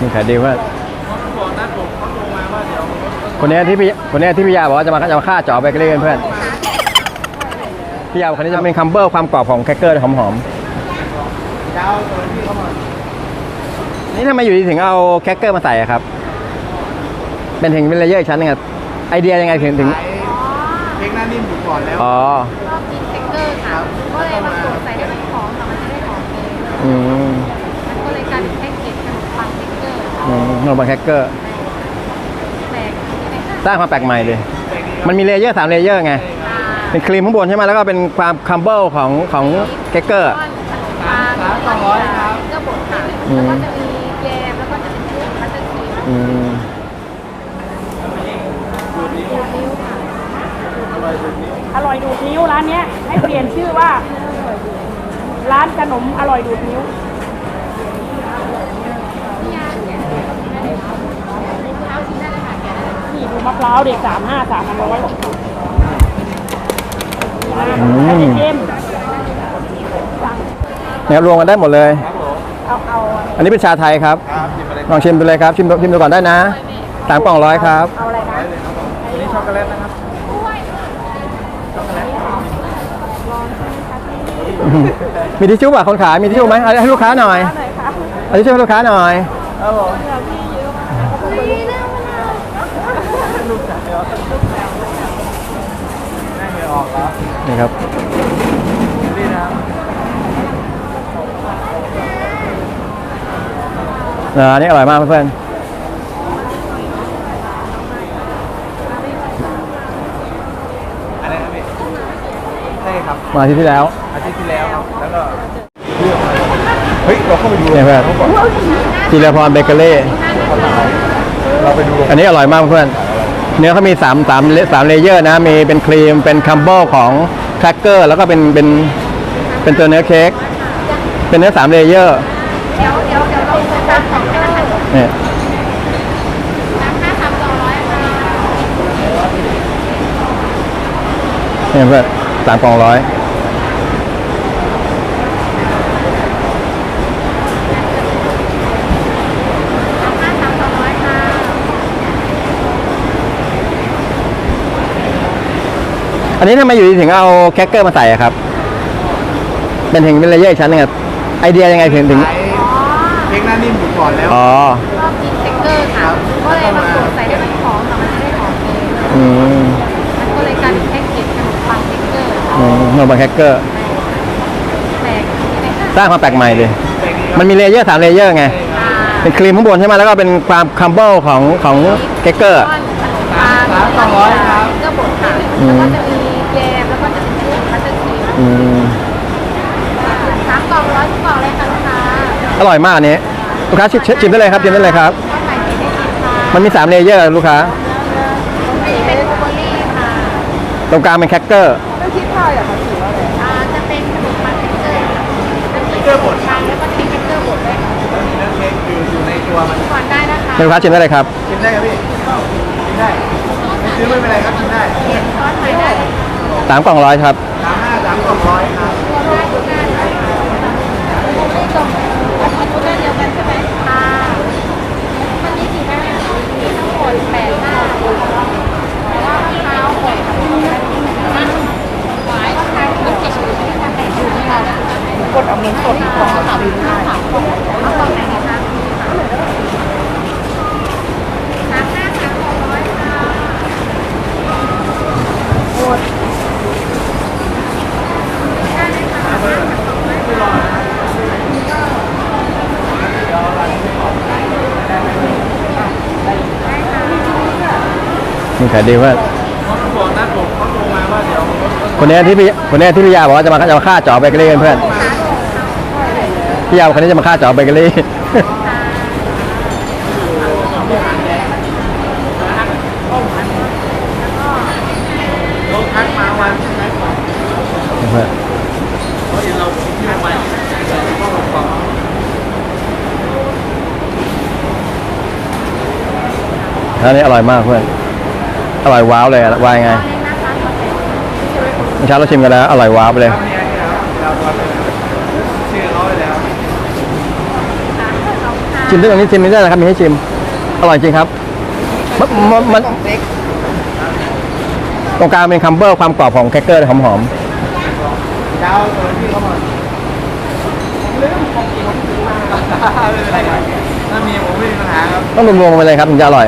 มีขายดีเพื่อนบอกนัดผมเขาโทรมาว่าเดี๋ยวคนนี้ที่พี่คนนี้ที่พี่ยาบอกว่าจะมาจะมาฆ่าจ่อเบเกอรี่เพื่อนพี่ยาบอกคนนี้จะเป็นคัมเบอร์ความกรอบของแครกเกอร์หอมยาวตัวที่เขามาๆนี่ทำไมอยู่ดีถึงเอาแครกเกอร์มาใส่อะครับ เป็นถึงเป็นเลเยอร์อีกชั้นหนึงอะไอเดียยังไงถึงถึงขายเค้กหน้านิ่มอยู่ก่อนแล้วอ๋อชอบกินสติ๊กเกอร์ค่ะก็เลยมาปลูกใส่ให้มันหอมค่ะมันจะได้หอมเลยอืม อืมขนมปังแครกเกอร์ แปลกดีไหมคะสร้างความแปลกใหม่เลย มันมีเลเยอร์สามเลเยอร์ไงอ่าเป็นครีมข้างบนใช่ไหมแล้วก็เป็นความคัมเบิลของของแครกเกอร์ก้อนขนมปังแล้วก็มีสติ๊กเกอร์บดค่ะอืมแล้วก็จะมีแยมแล้วก็จะเป็นพวกคัตเตอร์ครีมอืมอร่อยดูดนิ้วร้านเนี้ยให้เปลี่ยนชื่อว่า ร้านขนมอร่อยดูดนิ้ว นี่ดูมะพร้าวเด็กสามห้าสามพันร้อยอืมเค็มเนี่ยรวมกันได้หมดเลย เอาเอาอันนี้เป็นชาไทยครับครับหยิบไปเลยลองชิมดูเลยครับ ชิมดูชิมดูก่อนได้นะสามกล่องร้อยครับ เอาอะไรนะอันนี้ช็อกโกแลตนะครับมีทิชชู่ป่ะคนขาย มีทิชชู่ไหมเอาให้ลูกค้าหน่อยหน่อยค่ะเอาทิชชู่ให้ลูกค้าหน่อยครับผมแม่เหงื่อออกเหรอ นี่ครับดีนะครับอ่าอันนี้อร่อยมากเพื่อนอะไรครับพี่ใช่ครับๆมาอาที่ที่แล้ว อาทิตย์ที่แล้วครับแล้วก็เฮ้ย เราเข้าไปดูเนี่ยเพื่อนจิรพรเบเกอรี่ เราไปดู อันนี้อร่อยมากเพื่อน เนื้อเขามีสามสามเลสามเลเยอร์นะ มีเป็นครีม เป็นคัมเบิลของแครกเกอร์ แล้วก็เป็นเป็นเป็นตัวเนื้อเค้ก เป็นเนื้อสามเลเยอร์เดี๋ยวเดี๋ยวเดี๋ยวเราจะตามของกันเนี่ยตามห้าสามสองร้อยค่ะเนี่ยเพื่อนสามกล่องร้อย ตามห้าสามสองร้อยค่ะ อันนี้ทำไมอยู่ดีถึงเอาแครกเกอร์มาใส่อะครับ เป็นถึงเป็นเลเยอร์อีกชั้นหนึงอะไอเดียยังไงถึงถึง ขายเค้กหน้านิ่มอยู่ก่อนแล้ว อ๋อ ชอบกินสติ๊กเกอร์ค่ะก็เลยมาปลูกใส่ให้มันหอมค่ะมันจะได้หอมเลยอืมมันก็เลยกลายเป็นแพ็กเกจขนมปังสติ๊กเกอร์อืมขนมปังแครกเกอร์ แปลกดีไหมคะสร้างความแปลกใหม่เลย มันมีเลเยอร์สามเลเยอร์ไง อ่าเป็นครีมข้างบนใช่ไหมแล้วก็เป็นความคัมเบิลของของแครกเกอร์ ก้อนขนมปังแล้วก็มีสติ๊กเกอร์บดค่ะอืแล้วมก็จะมี แยมแล้วก็จะเป็นพวกคัตเตอร์ครีมอืมสามกล่องร้อยทุกกล่องเลยค่ะลูกค้าอร่อยมากอันนี้ลูกค้าชิมชิมได้เลยครับชิมได้เลยครับ ข้าวไข่เค็มได้ดีค่ะมันมีสามเลเยอร์ลูกค้า อันนี้เป็นบลูเบอร์รี่ค่ะตรงกลางเป็นแครกเกอร์อ่าจะเป็นขนมปังสติ๊กเกอร์จะมีเกอร์บดค่ะแล้วก็จะมีสติ๊กเกอร์บดด้วยค่ะแล้วมีเนื้อเค้กอยู่อยู่ในตัวมันก่อนได้นะคะ ลูกค้าชิมได้เลยครับกินได้ครับพี่กินได้ไม่ซื้อไม่เป็นไรครับกินได้ สามกล่องร้อยครับสามห้าสามกล่องร้อยครับตัวได้ทุกงานได้ค่ะไม่ตรงอันนี้ได้เดียวกันใช่ไหมค่ะมันมีกี่หน้ามีทั้งหมดแปดหน้าแต่ว่ามะพร้าวหมดมันหวายมะพร้าวมันติดอยู่ที่ทางไหนอยู่ที่เรา กดเอาเงินสดดีกว่า เอากล่องไหนนะคะสามห้าสามหกร้อยค่ะ มีขายดีเพื่อนเขากนัดผมเขาโทรมาว่าคนนี้ที่พี่คนนี้ที่พี่ยาบอกว่าจะมาจะมาฆ่าจ่อเบเกอรี่เพื่อนพี่ยาคนนี้จะมาฆ่าจ่อเบเกอรี่ลงทักมาวันใช่ไหมเพื่อนเพราะเห็นเราที่ทำไว้ก็หกกล่องอันนี้อร่อยมากเพื่อน อร่อยว้าวเลยอะว่ายังไงเมื่อเช้าเราชิมกันแล้ว อร่อยว้าวไปเลยครับเนี่ยครับเราตัวเป็นชื่อเขาไปแล้วขอบคุณค่ะชิมได้ตรงนี้ชิมไม่ได้นะครับมีให้ชิม อร่อยจริงครับ มันมันมันตรงกลางเป็นคัมเบอร์ความกรอบของแครกเกอร์หอมยาวตัวพี่เขามาไม่เป็นไรครับถ้ามีผมไม่มีปัญหาครับๆต้องรวมๆไปเลยครับถึงจะอร่อย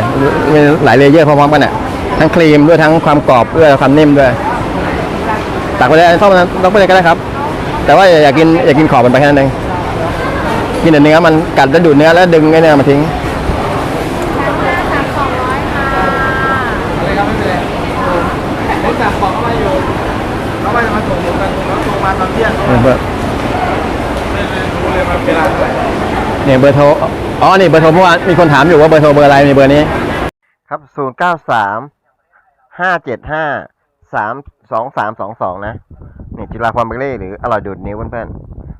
มีหลายเลเยอร์พร้อมๆกันอะ ทั้งครีมด้วยทั้งความกรอบด้วยความนิ่มด้วยตักไปเลยเข้ามาต้องไปเลยก็ได้ครับ แต่ว่าอย่าอย่ากินอย่ากินขอบมันไปแค่นั้นเองกินแต่เนื้อมันกัดแล้วดูดเนื้อแล้วดึงไอ้เนี่ยมาทิ้งสามสองร้อยค่ะอะไรครับไม่เป็นไรผมสั่งของเข้ามาอยู่เขาว่าจะมาส่งผมกันเขาส่งมาตอนเที่ยงเนี่ยเบอร์ไม่เลยรู้เลยมันเวลาเท่าไหร่เนี่ยเบอร์โทร อ๋อ นี่เบอร์โทรเมื่อวานมีคนถามอยู่ว่าเบอร์โทรเบอร์อะไรมีเบอร์นี้ ครับศูนย์เก้าสาม ห้าเจ็ดห้าสามสองสามสองสองนะ นี่จิราพรเบเบอรี่หรืออร่อยดูดนิ้วเพื่อนๆ